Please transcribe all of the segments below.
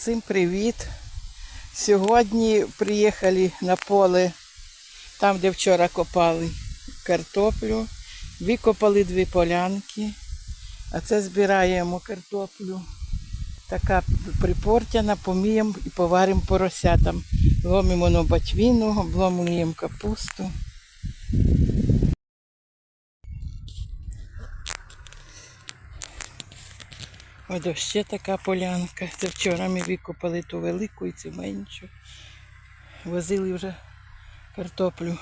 Всім привіт! Сьогодні приїхали на поле, там, де вчора копали картоплю. Викопали дві полянки, а це збираємо картоплю. Така припортяна, поміємо і поваримо поросятам. Ломимо на батвіну, обломуємо капусту. Ось ще така полянка. Це вчора ми викопали ту велику і цю меншу. Возили вже картоплю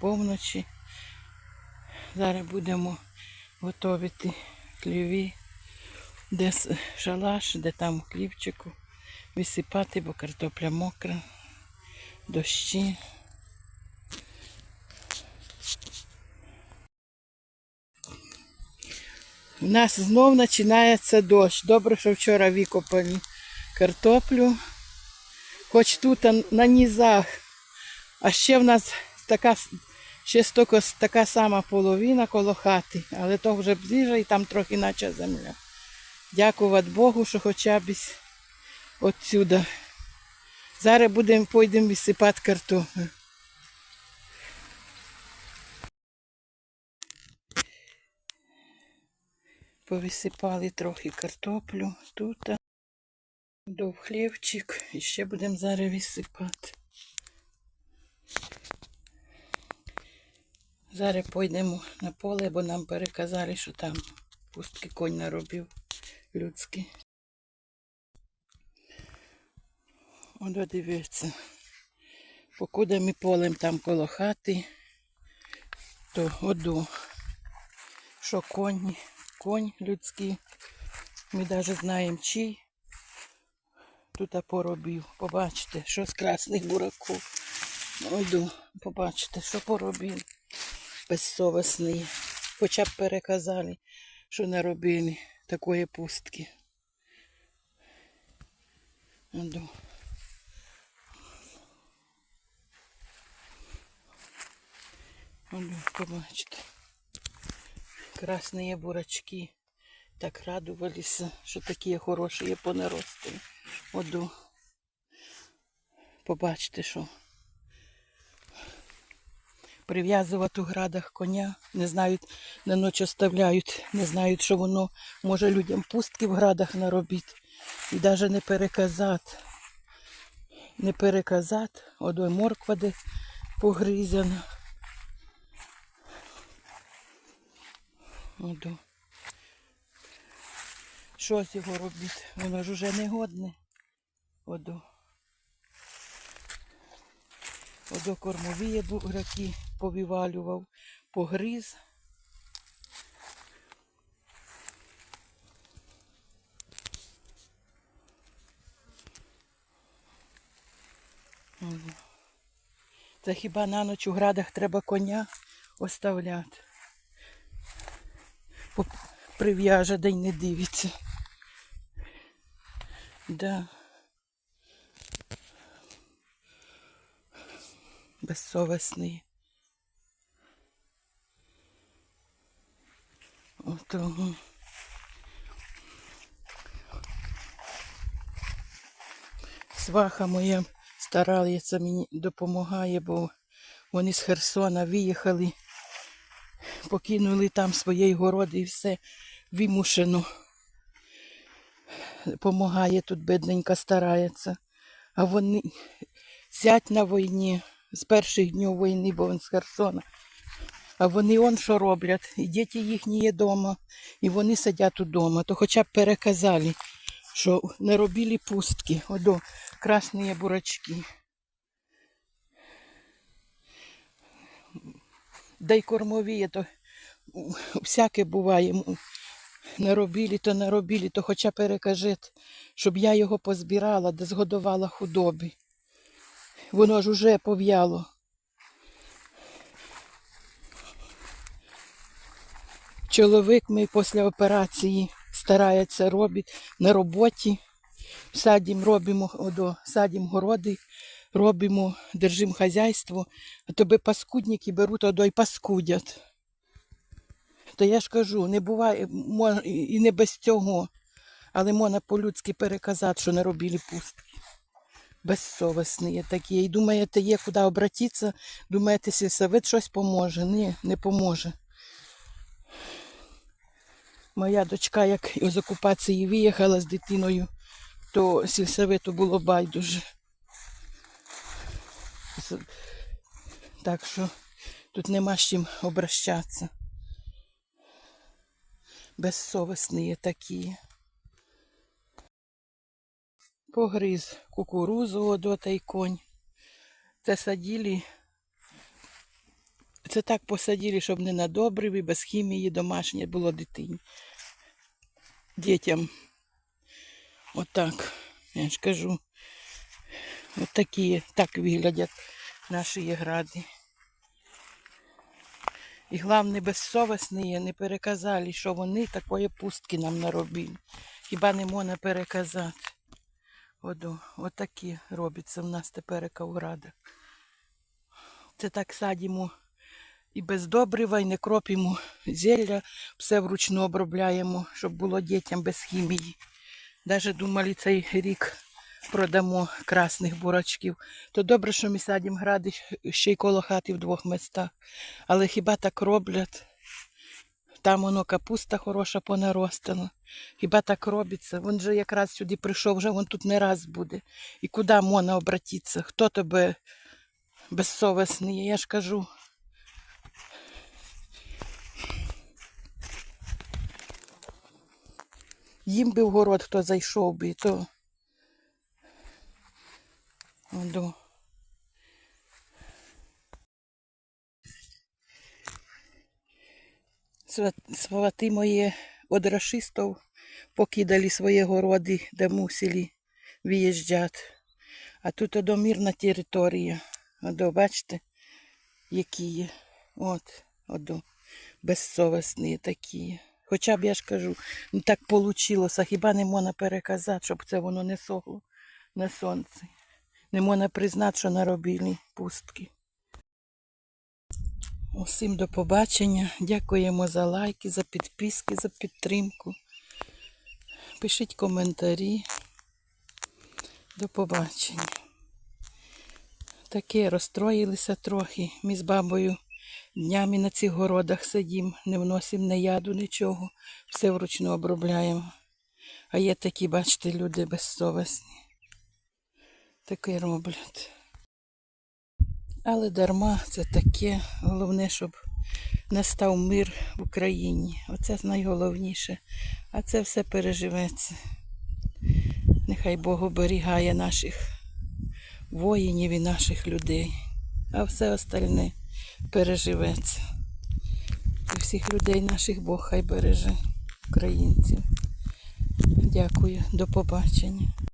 повночі. Зараз будемо готувати хліві, де шалаш, де там у хлівчику. Висипати, бо картопля мокра, дощі. У нас знов починається дощ. Добре, що вчора викопали картоплю. Хоч тут на низах. А ще в нас така, ще стільки, така сама половина коло хати, але то вже ближче і там трохи наче земля. Дякувати Богу, що хоча б із отсюда. Зараз будемо пойдемо висипати картоплю. Повисипали трохи картоплю тут. До хлівчик. І ще будемо зараз висипати. Зараз пойдемо на поле, бо нам переказали, що там пустки конь наробив людський. От дивіться. Покуди ми полем там коло хати, то оду, що конь, конь людський. Ми навіть знаємо чий. Тут поробив. Побачите, що з красних бураків. Оду, побачите, що поробив. Безсовісний. Хоча б переказали, що не робили такої пустки. Оду, побачите. Красні бурачки. Так радувалися, що такі хороші понаростили. Оду. Побачите, що прив'язувати у градах коня. Не знають, на ніч оставляють, не знають, що воно може людям пустки в градах наробити. І навіть не переказати. Не переказати. Одой морква де погризана. Оду. Що з його робити? Воно ж уже не годне. Оду. Одо кормові бураки повівалював, погриз. Це хіба на ніч у градах треба коня оставляти. Прив'яже, день не дивиться. Да. Безсовісний. Ото. Сваха моя старається мені допомагає, бо вони з Херсона виїхали, покинули там свої городи і все вимушено. Помагає тут бедненька старається. А вони сядь на війні з перших днів війни, бо він з Херсона. А вони он що роблять, і діти їхні є вдома, і вони сидять удома, то хоча б переказали, що не робили пустки, одо красні бурачки. Да й кормові, то всяке буває. робили, то не робили, то хоча перекажіть, щоб я його позбирала, де згодувала худобі. Воно ж уже пов'яло. Чоловік мій після операції старається робити на роботі. Садім робимо, садім городи, робимо, держимо хазяйство, а тобі паскудники беруть одо й паскудять. То я ж кажу, не буває і не без цього. Але можна по-людськи переказати, що не робили пустки. Безсовісні такі. І думаєте, є куди обратитися, думаєте, сільсовет щось поможе. Ні, не поможе. Моя дочка, як з окупації виїхала з дитиною, то сільсовету було байдуже. Так що тут нема з чим обращатися. Безсовісні такі. Погриз кукурузу одота й конь. Це садили. Це так посадили, щоб не на добриві, без хімії домашнє було дитині. Дітям. Отак. Я ж кажу. От такі, так виглядять наші гради. І головне, безсовісні не переказали, що вони такої пустки нам наробили. Хіба не можна переказати? Одо, отакі робиться в нас тепер у градах. Це так садимо і без добрива, і не кропимо зілля, все вручну обробляємо, щоб було дітям без хімії. Даже думали цей рік продамо красних бурачків. То добре, що ми садимо гради ще й коло хати в двох містах. Але хіба так роблять? Там воно капуста хороша понаростила. Хіба так робиться? Він же якраз сюди прийшов, вже він тут не раз буде. І куди можна обратитися? Хто тебе безсовісний? Я ж кажу. Їм би в город хто зайшов би, то. Сва- Свати мої од рашистів покидали свої городи, де мусили виїжджати. А тут одо мирна територія. Одо, бачите, які є. От, одо, безсовісні такі. Хоча б я ж кажу, ну так вийшло, хіба не можна переказати, щоб це воно не согло на сонці. Не можна признати, що наробили пустки. Усім до побачення. Дякуємо за лайки, за підписки, за підтримку. Пишіть коментарі. До побачення. Таке розстроїлися трохи. Ми з бабою днями на цих городах сидім, не вносимо ні яду, нічого. Все вручну обробляємо. А є такі, бачите, люди безсовісні. Таке роблять. Але дарма це таке. Головне, щоб настав мир в Україні. Оце найголовніше. А це все переживеться. Нехай Бог оберігає наших воїнів і наших людей. А все остальне переживеться. І всіх людей наших Бог хай береже, українців. Дякую, до побачення.